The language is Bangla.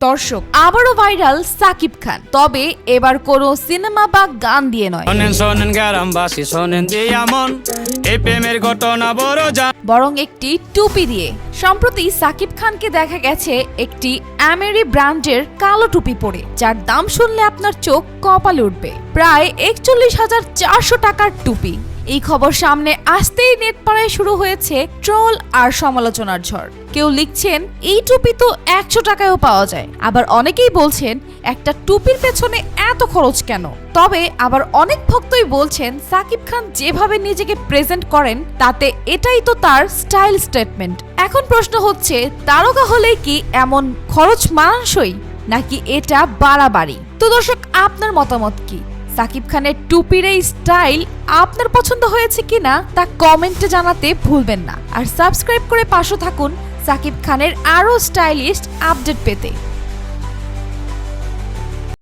দর্শক আবারও ভাইরাল সাকিব খান। তবে এবার কোনো সিনেমা বা গান দিয়ে নয়। বরং একটি টুপি দিয়ে। সম্প্রতি সাকিব খানকে দেখা গেছে একটি অ্যামেরি ব্র্যান্ডের কালো টুপি পরে যার দাম শুনলে আপনার চোখ কপালে উঠবে। প্রায় একচল্লিশ হাজার চারশো টাকার টুপি। এই খবর সামনে আসতেই নেট পাড়ায় শুরু হয়েছে ট্রল আর সমালোচনার ঝড়। কেউ লিখছেন, এই টুপি তো একশো টাকায়ও পাওয়া যায়। আবার অনেকেই বলছেন, একটা টুপির পেছনে এত খরচ কেন? তবে আবার অনেক ভক্তই বলছেন, সাকিব খান যেভাবে নিজেকে প্রেজেন্ট করেন, তাতে এটাই তো তার স্টাইল স্টেটমেন্ট এখন প্রশ্ন হচ্ছে, তারকা হলে কি এমন খরচ মানানসই? নাকি এটা বাড়াবাড়ি? তো দর্শক, আপনার মতামত কি? সাকিব খানের টুপির এই স্টাইল আপনার পছন্দ হয়েছে কিনা তা কমেন্টে জানাতে ভুলবেন না। আর সাবস্ক্রাইব করে পাশে থাকুন সাকিব খানের আরও স্টাইলিস্ট আপডেট পেতে।